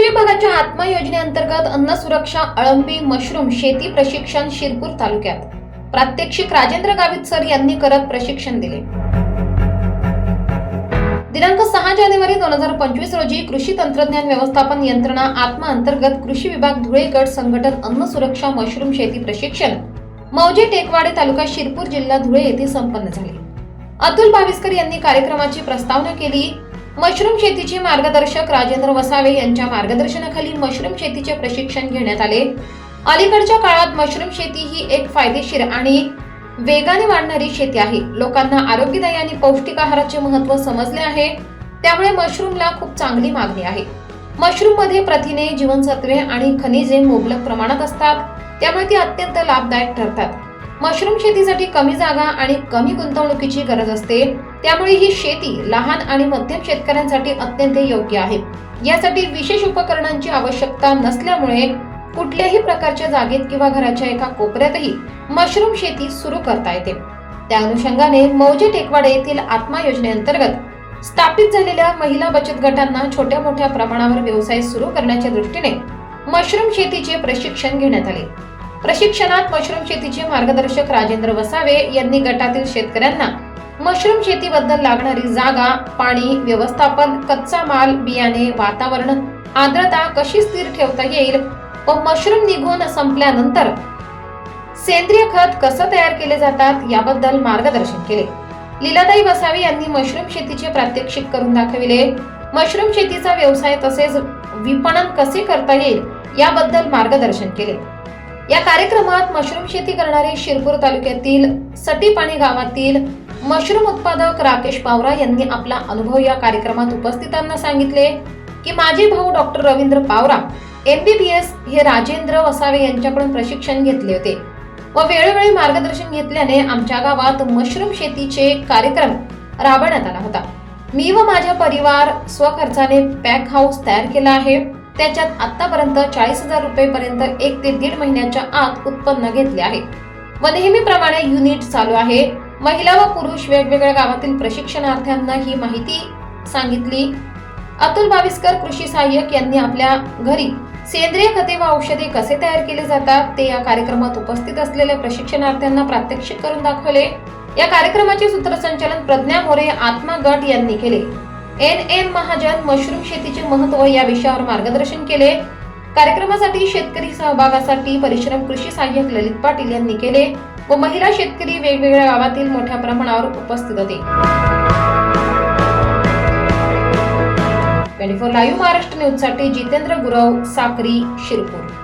कृषी विभागाच्या आत्मा योजनेअंतर्गत अन्न सुरक्षा अळंबी मशरूम शेती प्रशिक्षण शिरपूर तालुक्यात. प्रात्यक्षिक राजेंद्र गावित सर यांनी करत प्रशिक्षण दिले. दिनांक सहा जानेवारी दोन हजार पंचवीस रोजी कृषी तंत्रज्ञान व्यवस्थापन यंत्रणा आत्मा अंतर्गत कृषी विभाग धुळे गट संघटन अन्न सुरक्षा मशरूम शेती प्रशिक्षण मौजे टेकवाडे तालुका शिरपूर जिल्हा धुळे येथे संपन्न झाले. अतुल भाविस्कर यांनी कार्यक्रमाची प्रस्तावना केली. मशरूम शेतीचे मार्गदर्शक राजेंद्र वसावे यांच्या मार्गदर्शनाखाली मशरूम शेतीचे प्रशिक्षण घेण्यात आले. अलीकडच्या काळात मशरूम शेती ही एक फायदेशीर आणि वेगाने वाढणारी शेती आहे. लोकांना आरोग्यदायी आणि पौष्टिक आहाराचे महत्त्व समजले आहे. त्यामुळे मशरूमला खूप चांगली मागणी आहे. मशरूममध्ये प्रथिने जीवनसत्वे आणि खनिजे मुबलक प्रमाणात असतात. त्यामुळे ती अत्यंत लाभदायक ठरतात. मशरूम शेतीसाठी कमी जागा आणि कमी गुंतवणुकीची गरज असते. त्यामुळे ही शेती लहान आणि मध्यम शेतकऱ्यांसाठी अत्यंत योग्य आहे. यासाठी विशेष उपकरणांची आवश्यकता नसल्यामुळे कुठल्याही प्रकारच्या जागेत किंवा घराच्या एका कोपऱ्यातही मशरूम शेती सुरू करता येते. त्या अनुषंगाने मौजे टेकवाडे येथील आत्मा योजनेअंतर्गत स्थापित झालेल्या महिला बचत गटांना छोट्या मोठ्या प्रमाणावर व्यवसाय सुरू करण्याच्या दृष्टीने मशरूम शेतीचे प्रशिक्षण घेण्यात आले. प्रशिक्षणात मशरूम शेतीचे मार्गदर्शक राजेंद्र वसावे यांनी गटातील शेतकऱ्यांना मशरूम शेतीबद्दल लागणारी जागा पाणी व्यवस्थापन कच्चा माल बियाणे वातावरण आर्द्रता कशी स्थिर ठेवता येईल व मशरूम निघून संपल्यानंतर सेंद्रिय खत कसं तयार केले जातात याबद्दल मार्गदर्शन केले. लीलाताई वसावी यांनी मशरूम शेतीचे प्रात्यक्षिक करून दाखविले. मशरूम शेतीचा व्यवसाय तसेच विपणन कसे करता येईल याबद्दल मार्गदर्शन केले. या कार्यक्रमात मशरूम शेती करणारे शिरपूर तालुक्यातील सटीपाणी गावातील मशरूम उत्पादक राकेश पावरा यांनी आपला अनुभव या कार्यक्रमात उपस्थितांना सांगितले की माझे भाऊ डॉक्टर रवींद्र पावरा एमबीबीएस हे राजेंद्र वसावे यांच्याकडून प्रशिक्षण घेतले होते व वेळोवेळी मार्गदर्शन घेतल्याने आमच्या गावात मशरूम शेतीचे कार्यक्रम राबवण्यात आला होता. मी व माझा परिवार स्वखर्चाने पॅक हाऊस तयार केला आहे. त्याच्यात आतापर्यंत चाळीस हजार रुपये पर्यंत एक ते दीड महिन्याच्या आत उत्पन्न घेतले आहे. व नेहमीप्रमाणे युनिट चालू आहे. महिला व पुरुष वेगवेगळ्या गावातील प्रशिक्षणार्थ्यांना ही माहिती सांगितली. अतुल बाविस्कर कृषी सहाय्यक यांनी आपल्या घरी सेंद्रिय खते व औषधे कसे तयार केले जातात ते या कार्यक्रमात उपस्थित असलेल्या प्रशिक्षणार्थ्यांना प्रात्यक्षिक करून दाखवले. या कार्यक्रमाचे सूत्रसंचालन प्रज्ञा मोरे आत्मा गट यांनी केले. एन एम महाजन मशरूम शेतीचे महत्त्व या विषयावर मार्गदर्शन केले. कार्यक्रमासाठी शेतकरी सहभागासाठी परिश्रम कृषी सहाय्यक ललित पाटील यांनी केले व महिला शेतकरी वेगवेगळ्या गावातील मोठ्या प्रमाणावर उपस्थित होते. ट्वेंटी फोर लाईव्ह महाराष्ट्र न्यूजसाठी जितेंद्र गुरव साक्री शिरपूर.